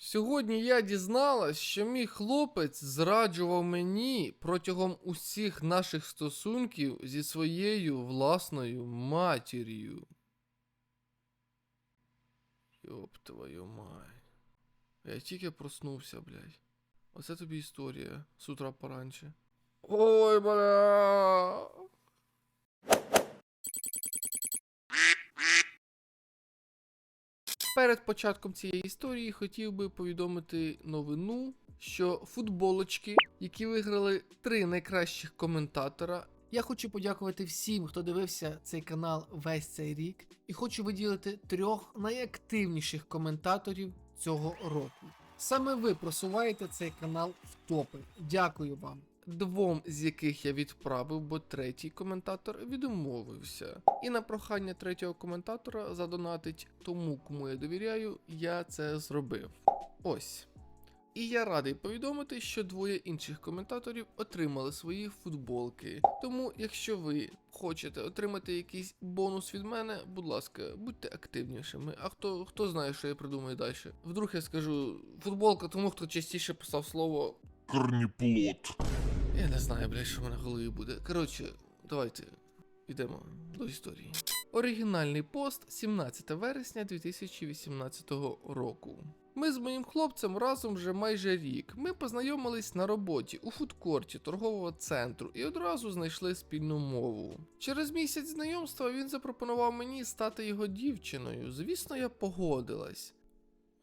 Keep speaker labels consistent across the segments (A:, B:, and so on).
A: Сьогодні я дізналась, що мій хлопець зраджував мені протягом усіх наших стосунків зі своєю власною матір'ю. Йоп твою мать. Я тільки проснувся, блядь. Оце тобі історія з утра поранче. Ой, бля. Перед початком цієї історії хотів би повідомити новину, що футболочки, які виграли три найкращих коментатора.
B: Я хочу подякувати всім, хто дивився цей канал весь цей рік, і хочу виділити трьох найактивніших коментаторів цього року. Саме ви просуваєте цей канал в топи. Дякую вам.
A: Двом з яких я відправив, бо третій коментатор відмовився. І на прохання третього коментатора задонатить тому, кому я довіряю, я це зробив. Ось. І я радий повідомити, що двоє інших коментаторів отримали свої футболки. Тому, якщо ви хочете отримати якийсь бонус від мене, будь ласка, будьте активнішими. А хто, хто знає, що я придумаю далі? Вдруг я скажу футболка тому, хто частіше писав слово
C: Корніплод.
A: Я не знаю, блядь, що в мене в голові буде. Коротше, давайте йдемо до історії. Оригінальний пост 17 вересня 2018 року. Ми з моїм хлопцем разом вже майже рік. Ми познайомились на роботі у фудкорті торгового центру і одразу знайшли спільну мову. Через місяць знайомства він запропонував мені стати його дівчиною. Звісно, я погодилась.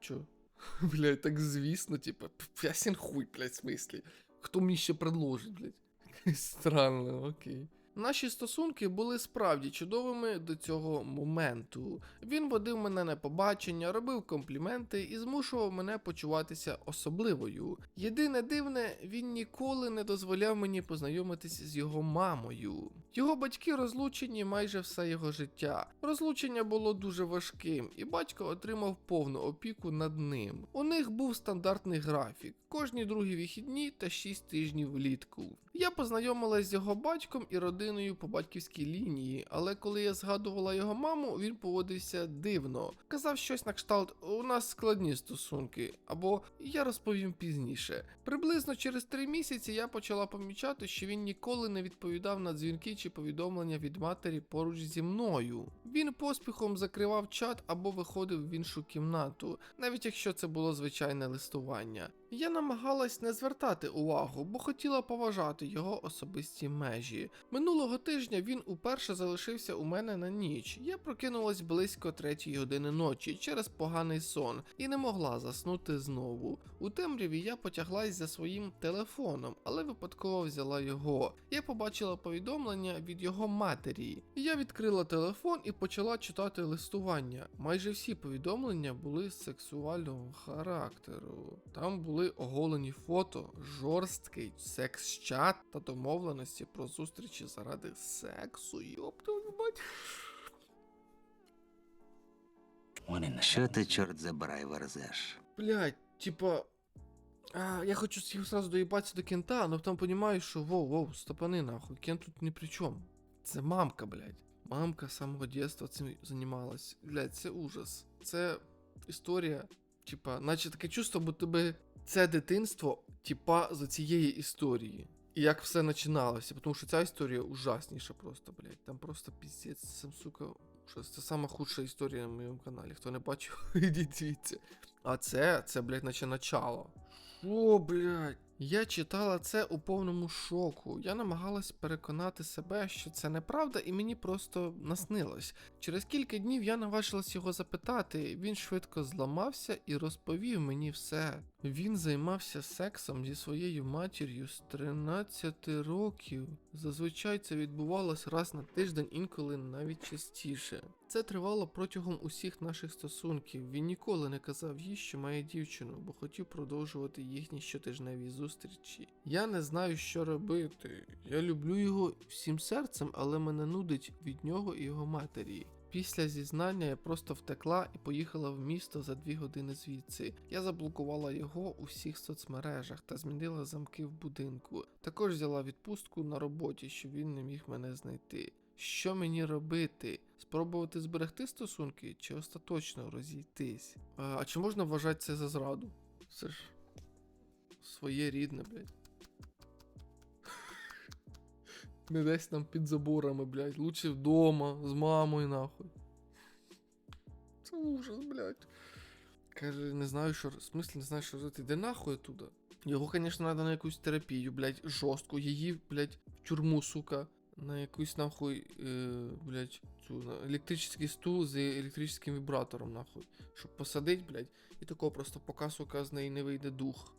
A: Чо? Блядь, так звісно, типа, ясен хуй, блядь, в смислі. Хто мені ще предложить, блядь? Странно, окей. Наші стосунки були справді чудовими до цього моменту. Він водив мене на побачення, робив компліменти і змушував мене почуватися особливою. Єдине дивне, він ніколи не дозволяв мені познайомитись з його мамою. Його батьки розлучені майже все його життя. Розлучення було дуже важким, і батько отримав повну опіку над ним. У них був стандартний графік: кожні другі вихідні та 6 тижнів влітку. Я познайомилась з його батьком і родиною по батьківській лінії, але коли я згадувала його маму, він поводився дивно. Казав щось на кшталт: у нас складні стосунки, або я розповім пізніше. Приблизно через три місяці я почала помічати, що він ніколи не відповідав на дзвінки чи повідомлення від матері поруч зі мною. Він поспіхом закривав чат або виходив в іншу кімнату, навіть якщо це було звичайне листування. Я намагалась не звертати увагу, бо хотіла поважати його особисті межі. Минулого тижня він уперше залишився у мене на ніч. Я прокинулась близько третьої години ночі через поганий сон і не могла заснути знову. У темряві я потяглась за своїм телефоном, але випадково взяла його. Я побачила повідомлення від його матері. Я відкрила телефон і почала читати листування. Майже всі повідомлення були сексуального характеру. Там були оголені фото, жорсткий секс-чат та домовленості про зустрічі заради сексу. Йоп твою мать.
D: Що ти, чорт забирай, верзеш?
A: Блять, типа. А, я хочу всіх сразу доїбатися до кента, но потім понимаю, що воу, воу, стопани нахуй, кент тут ні при чому. Це мамка, блядь. Мамка з самого дитинства цим займалась. Блядь, це ужас. Це історія, типа, наче таке чувство, бо тебе це дитинство, типа, з цієї історії. І як все починалося, тому що ця історія ужасніша просто, блядь. Там просто піздець, сам сука, ужас. Це сама худша історія на моєму каналі. Хто не бачив, ідіть дивіться. А це, це, блядь, наче начало. Що, блядь? Я читала це у повному шоку. Я намагалась переконати себе, що це неправда, і мені просто наснилось. Через кілька днів я наважилась його запитати. Він швидко зламався і розповів мені все. Він займався сексом зі своєю матір'ю з 13 років. Зазвичай це відбувалось раз на тиждень, інколи навіть частіше. Це тривало протягом усіх наших стосунків. Він ніколи не казав їй, що має дівчину, бо хотів продовжувати їхні щотижневі зустрічі. Я не знаю, що робити. Я люблю його всім серцем, але мене нудить від нього і його матері. Після зізнання я просто втекла і поїхала в місто за дві години звідси. Я заблокувала його у всіх соцмережах та змінила замки в будинку. Також взяла відпустку на роботі, щоб він не міг мене знайти. Що мені робити? Спробувати зберегти стосунки чи остаточно розійтись? А, чи можна вважати це за зраду? Це ж своє рідне, блядь. Не десь там під заборами, блядь. Лучше вдома, з мамою, нахуй. Це ужас, блядь. Каже, не знаю, що. В смислі, не знаю, що робити. Де нахуй оттуда? Його, звісно, треба на якусь терапію, блядь, жорстку. Її, блядь, в тюрму, сука. На якусь нахуй, е, блядь, цю електричний стул з електричним вібратором, нахуй. Щоб посадить, блядь, і такого просто пока, сука, з неї не вийде дух.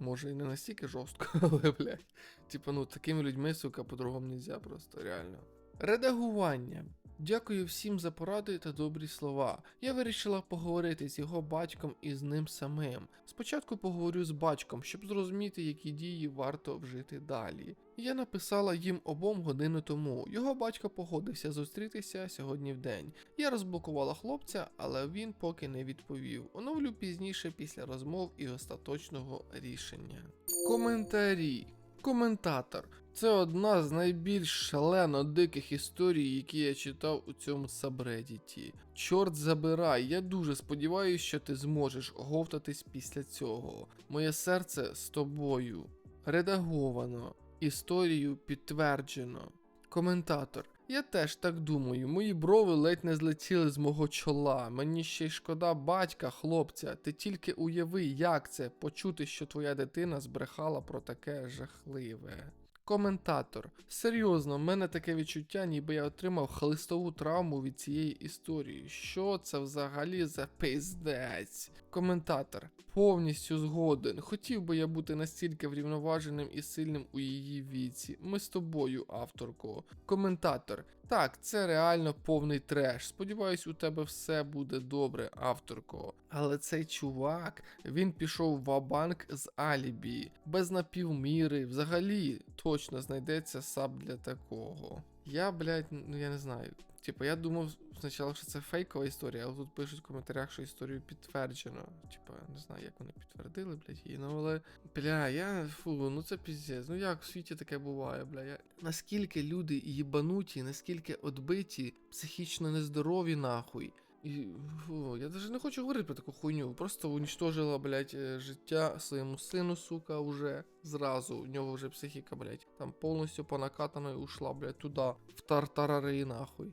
A: Може і не настільки жорстко, але, блядь. Типа, ну, такими людьми, сука, по-другому нельзя просто, реально. Редагування. Дякую всім за поради та добрі слова. Я вирішила поговорити з його батьком і з ним самим. Спочатку поговорю з батьком, щоб зрозуміти, які дії варто вжити далі. Я написала їм обом годину тому. Його батько погодився зустрітися сьогодні в день. Я розблокувала хлопця, але він поки не відповів. Оновлю пізніше після розмов і остаточного рішення. Коментарі. Коментатор. Це одна з найбільш шалено диких історій, які я читав у цьому сабредіті. Чорт забирай, я дуже сподіваюся, що ти зможеш оговтатись після цього. Моє серце з тобою. Редаговано. Історію підтверджено. Коментатор. Я теж так думаю. Мої брови ледь не злетіли з мого чола. Мені ще й шкода батька, хлопця. Ти тільки уяви, як це почути, що твоя дитина збрехала про таке жахливе. Коментатор. Серйозно, в мене таке відчуття, ніби я отримав хлистову травму від цієї історії. Що це взагалі за пиздець? Коментатор. Повністю згоден. Хотів би я бути настільки врівноваженим і сильним у її віці. Ми з тобою, авторко. Коментатор. Так, це реально повний треш. Сподіваюсь, у тебе все буде добре, авторко. Але цей чувак, він пішов в абанк з алібі, без напівміри, взагалі точно знайдеться саб для такого. Я, блядь, ну я не знаю. Типа, я думав спочатку, що це фейкова історія, але тут пишуть в коментарях, що історію підтверджено. Типа, не знаю, як вони підтвердили, блядь, її. Ну але. Бля, я. Фу, ну це піздець. Ну як в світі таке буває, бля. Я... Наскільки люди їбануті, наскільки отбиті, психічно нездорові, нахуй. І, фу, я даже не хочу говорити про таку хуйню. Просто уничтожила, блядь, е, життя своєму сину, сука, уже зразу. У нього вже психіка, блядь, там повністю понакатаною ушла, блядь, туди, в тартарари, нахуй.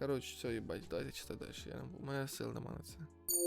A: Коротше, все, їбать, давайте читати далі. Я, не- мене сил нема на це.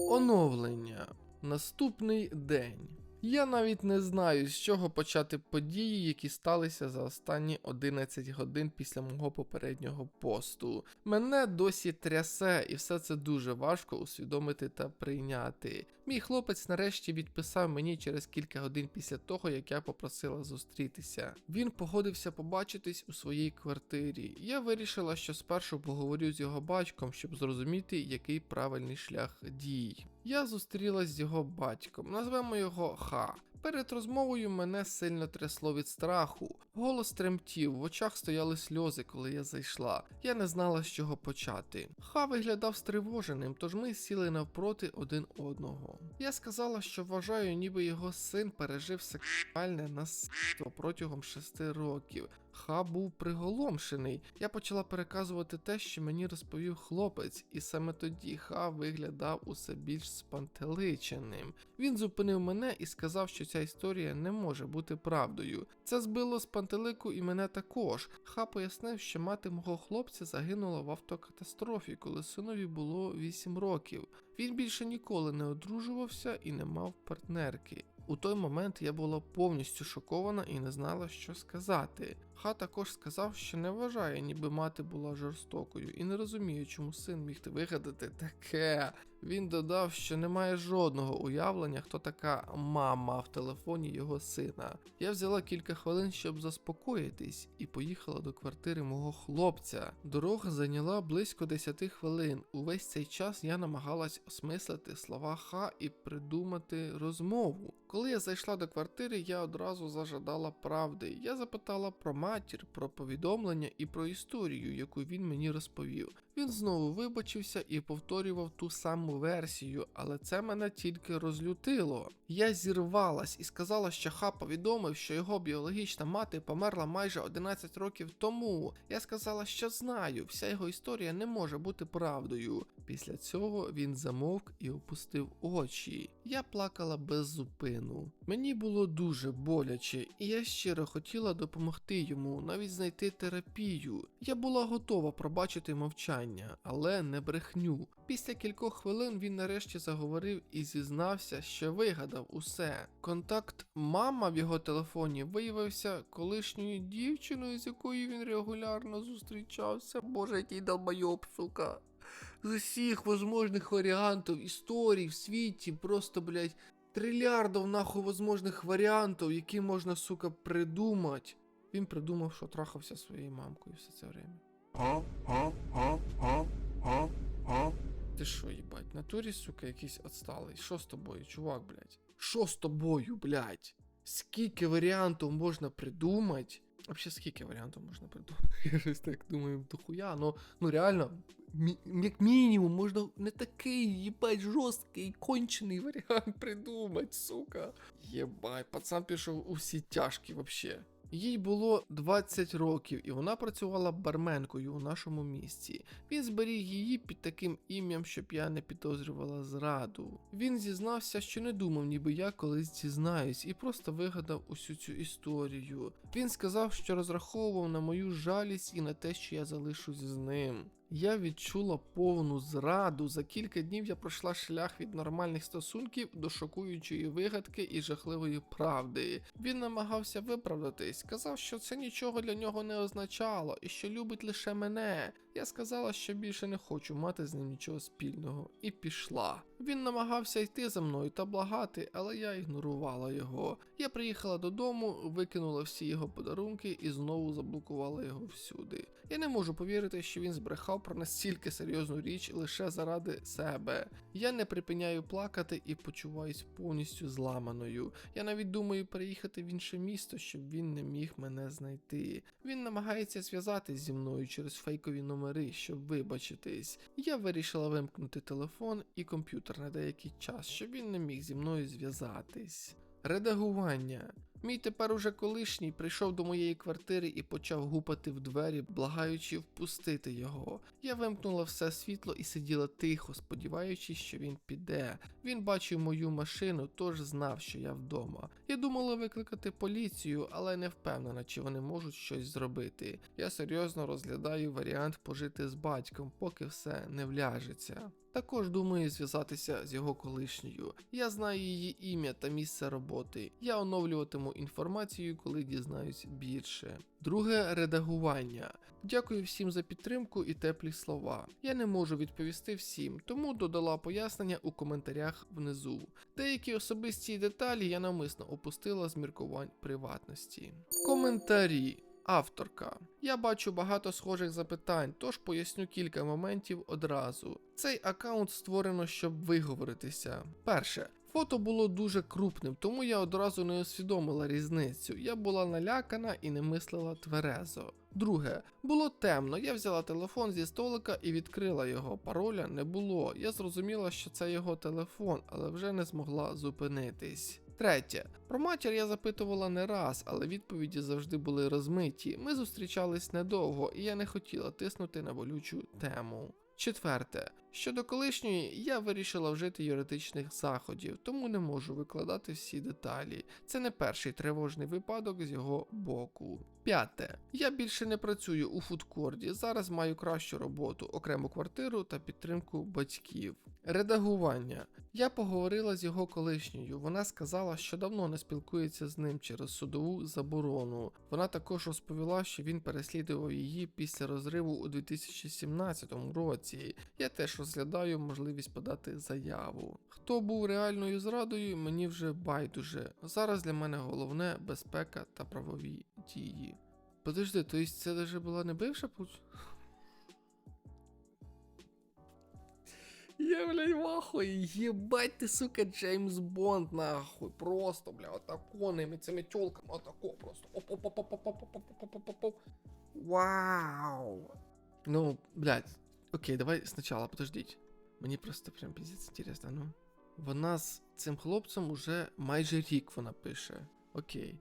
A: Оновлення. Наступний день. Я навіть не знаю, з чого почати події, які сталися за останні 11 годин після мого попереднього посту. Мене досі трясе, і все це дуже важко усвідомити та прийняти. Мій хлопець нарешті відписав мені через кілька годин після того, як я попросила зустрітися. Він погодився побачитись у своїй квартирі. Я вирішила, що спершу поговорю з його батьком, щоб зрозуміти, який правильний шлях дій. Я зустрілась з його батьком, назвемо його Ха. Перед розмовою мене сильно трясло від страху. Голос тремтів, в очах стояли сльози, коли я зайшла. Я не знала, з чого почати. Ха виглядав стривоженим, тож ми сіли навпроти один одного. Я сказала, що вважаю, ніби його син пережив сексуальне насильство протягом шести років. Ха був приголомшений. Я почала переказувати те, що мені розповів хлопець, і саме тоді Ха виглядав усе більш спантеличеним. Він зупинив мене і сказав, що ця історія не може бути правдою. Це збило з пантелику і мене також. Ха пояснив, що мати мого хлопця загинула в автокатастрофі, коли синові було 8 років. Він більше ніколи не одружувався і не мав партнерки. У той момент я була повністю шокована і не знала, що сказати. Ха також сказав, що не вважає, ніби мати була жорстокою, і не розуміє, чому син міг вигадати таке. Він додав, що немає жодного уявлення, хто така мама в телефоні його сина. Я взяла кілька хвилин, щоб заспокоїтись, і поїхала до квартири мого хлопця. Дорога зайняла близько 10 хвилин. Увесь цей час я намагалась осмислити слова Ха і придумати розмову. Коли я зайшла до квартири, я одразу зажадала правди. Я запитала про матір, про повідомлення і про історію, яку він мені розповів. Він знову вибачився і повторював ту саму версію, але це мене тільки розлютило. Я зірвалась і сказала, що Ха повідомив, що його біологічна мати померла майже 11 років тому. Я сказала, що знаю, вся його історія не може бути правдою. Після цього він замовк і опустив очі. Я плакала без зупину. Мені було дуже боляче, і я щиро хотіла допомогти йому, навіть знайти терапію. Я була готова пробачити мовчання, але не брехню. Після кількох хвилин він нарешті заговорив і зізнався, що вигадав усе. Контакт мама в його телефоні виявився колишньою дівчиною, з якою він регулярно зустрічався. Боже, який долбойоб, сука. З усіх возможних варіантів історій в світі, просто, блядь, трильярдів нахуй возможних варіантів, які можна, сука, придумати. Він придумав, що трахався своєю мамкою все це время. Ти що, їбать, натурі, сука, якийсь отсталий. Що з тобою, чувак, блядь? Що з тобою, блядь? Скільки варіантів можна придумати? Вообще, скільки варіантів можна придумати? Я щось так думаю, дохуя, ну, ну реально, мі- як мінімум, можна не такий, їбать, жорсткий, кончений варіант придумати, сука. Єбать, пацан пішов усі тяжкі вообще. Їй було 20 років, і вона працювала барменкою у нашому місті. Він зберіг її під таким ім'ям, щоб я не підозрювала зраду. Він зізнався, що не думав, ніби я колись дізнаюсь, і просто вигадав усю цю історію. Він сказав, що розраховував на мою жалість і на те, що я залишусь з ним. Я відчула повну зраду. За кілька днів я пройшла шлях від нормальних стосунків до шокуючої вигадки і жахливої правди. Він намагався виправдатись, сказав, що це нічого для нього не означало і що любить лише мене. Я сказала, що більше не хочу мати з ним нічого спільного, і пішла. Він намагався йти за мною та благати, але я ігнорувала його. Я приїхала додому, викинула всі його подарунки і знову заблокувала його всюди. Я не можу повірити, що він збрехав про настільки серйозну річ лише заради себе. Я не припиняю плакати і почуваюсь повністю зламаною. Я навіть думаю переїхати в інше місто, щоб він не міг мене знайти. Він намагається зв'язатись зі мною через фейкові номери, щоб вибачитись. Я вирішила вимкнути телефон і комп'ютер на деякий час, щоб він не міг зі мною зв'язатись. Редагування. Мій тепер уже колишній прийшов до моєї квартири і почав гупати в двері, благаючи впустити його. Я вимкнула все світло і сиділа тихо, сподіваючись, що він піде. Він бачив мою машину, тож знав, що я вдома. Я думала викликати поліцію, але не впевнена, чи вони можуть щось зробити. Я серйозно розглядаю варіант пожити з батьком, поки все не вляжеться. Також думаю зв'язатися з його колишньою. Я знаю її ім'я та місце роботи. Я оновлюватиму інформацію, коли дізнаюсь більше. Друге редагування. Дякую всім за підтримку і теплі слова. Я не можу відповісти всім, тому додала пояснення у коментарях внизу. Деякі особисті деталі я навмисно опустила з міркувань приватності. Коментарі. Авторка. Я бачу багато схожих запитань, тож поясню кілька моментів одразу. Цей аккаунт створено, щоб виговоритися. Перше. Фото було дуже крупним, тому я одразу не усвідомила різницю. Я була налякана і не мислила тверезо. Друге, було темно. Я взяла телефон зі столика і відкрила його. Пароля не було. Я зрозуміла, що це його телефон, але вже не змогла зупинитись. Третє. Про матір я запитувала не раз, але відповіді завжди були розмиті. Ми зустрічались недовго, і я не хотіла тиснути на болючу тему. Четверте. Щодо колишньої, я вирішила вжити юридичних заходів, тому не можу викладати всі деталі. Це не перший тривожний випадок з його боку. П'яте. Я більше не працюю у фудкорді. Зараз маю кращу роботу, окрему квартиру та підтримку батьків. Редагування. Я поговорила з його колишньою. Вона сказала, що давно не спілкується з ним через судову заборону. Вона також розповіла, що він переслідував її після розриву у 2017 році. Я теж розглядаю можливість подати заяву. Хто був реальною зрадою, мені вже байдуже. Зараз для мене головне безпека та правові дії. Подожди, то есть це даже була не бивша пуч? Я, блядь, в ахуї, єбать ти, сука, Джеймс Бонд, нахуй, просто, бля, отако, цими тёлками, отако просто, оп оп оп оп оп оп оп оп оп оп оп оп Вау. Ну, блядь, окей, давай сначала, подождите. Мені просто прям піздець інтересно, ну. Вона з цим хлопцем уже майже рік вона пише. Окей.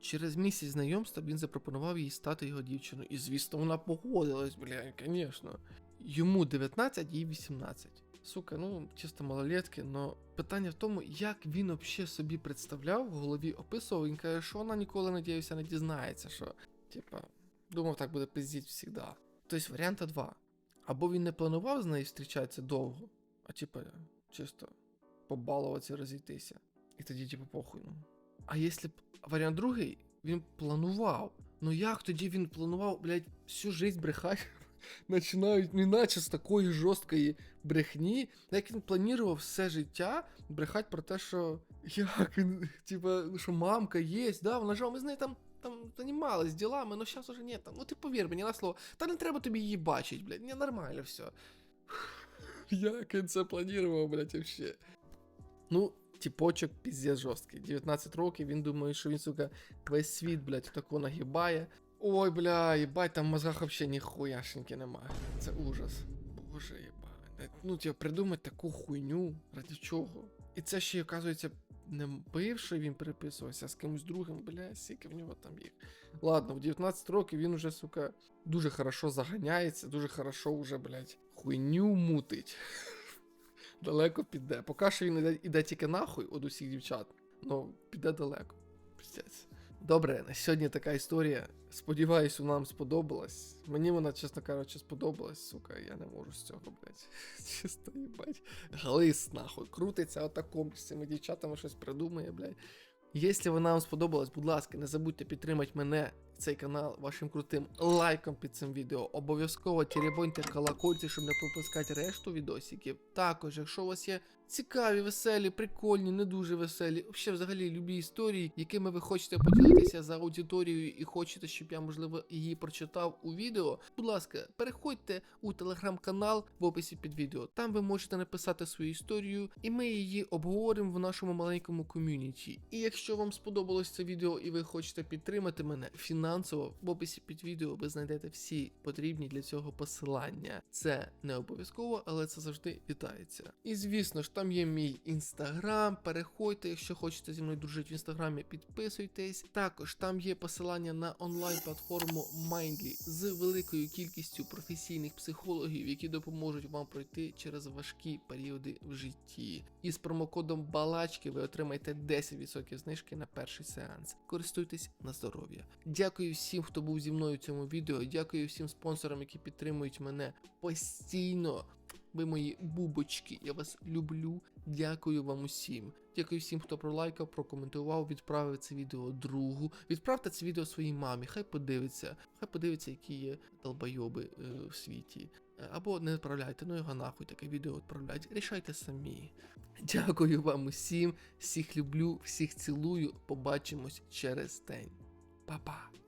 A: Через місяць знайомства він запропонував їй стати його дівчиною. І звісно, вона погодилась, бля, звісно. Йому 19, їй 18. Сука, ну, чисто малолетки, но питання в тому, як він взагалі собі представляв, в голові описував, він каже, що вона ніколи, надіюся, не дізнається, що, типа, думав, так буде пиздіть всегда. Тобто варіанта два. Або він не планував з нею зустрічатися довго, а типа, чисто побалуватися, розійтися. І тоді, типу, похуй. Ну. А якщо б варіант другий, він планував. Ну як тоді він планував, блядь, всю жизнь брехати? Починають не наче з такої жорсткої брехні, як він планував все життя брехати про те, що як він, типа, ну, що мамка є, да, вона ж ми з нею там. Там займалась ділами, ну зараз уже ні, там, ну ти повір мені на слово, та не треба тобі її бачить, блядь, не нормально все. Як він це планував, блядь, вообще? Ну, типочок піздець жорсткий. 19 років, він думає, що він, сука, весь світ, блядь, тако нагибає. Ой, бля, їбать, там в мозгах вообще ніхуяшеньки немає. Це ужас. Боже, їбать. Ну, типа, придумати таку хуйню, ради чого? І це ще, оказується, не бивший він переписувався, з кимось другим, бля, скільки в нього там їх. Ладно, в 19 років він уже, сука, дуже хорошо заганяється, дуже хорошо вже, блядь, хуйню мутить. Далеко піде. Поки що він іде, іде тільки нахуй от усіх дівчат, ну, піде далеко. Піздець. Добре, на сьогодні така історія. Сподіваюсь, вона вам сподобалась. Мені вона, чесно кажучи, сподобалась, сука, я не можу з цього, блядь. Чисто їбать. Глис, нахуй. Крутиться отаком з цими дівчатами щось придумує, блядь. Якщо вона вам сподобалась, будь ласка, не забудьте підтримати мене цей канал вашим крутим лайком під цим відео. Обов'язково теребоньте колокольці, щоб не пропускати решту відосиків. Також, якщо у вас є цікаві, веселі, прикольні, не дуже веселі, ще взагалі любі історії, якими ви хочете поділитися за аудиторією і хочете, щоб я, можливо, її прочитав у відео. Будь ласка, переходьте у телеграм-канал в описі під відео. Там ви можете написати свою історію, і ми її обговоримо в нашому маленькому ком'юніті. І якщо вам сподобалось це відео і ви хочете підтримати мене фінансово, в описі під відео ви знайдете всі потрібні для цього посилання. Це не обов'язково, але це завжди вітається. І звісно ж, там є мій інстаграм. Переходьте, якщо хочете зі мною дружити в інстаграмі, підписуйтесь. Також там є посилання на онлайн-платформу Mindly з великою кількістю професійних психологів, які допоможуть вам пройти через важкі періоди в житті. І з промокодом Балачки ви отримаєте 10% знижки на перший сеанс. Користуйтесь на здоров'я. Дякую всім, хто був зі мною в цьому відео. Дякую всім спонсорам, які підтримують мене постійно. Ви мої бубочки, я вас люблю. Дякую вам усім. Дякую всім, хто пролайкав, прокоментував, відправив це відео другу. Відправте це відео своїй мамі, хай подивиться, хай подивиться, які є долбойоби е, в світі. Е, Або не відправляйте, ну його нахуй таке відео відправляйте. Рішайте самі. Дякую вам усім, всіх люблю, всіх цілую. Побачимось через день. Па-па.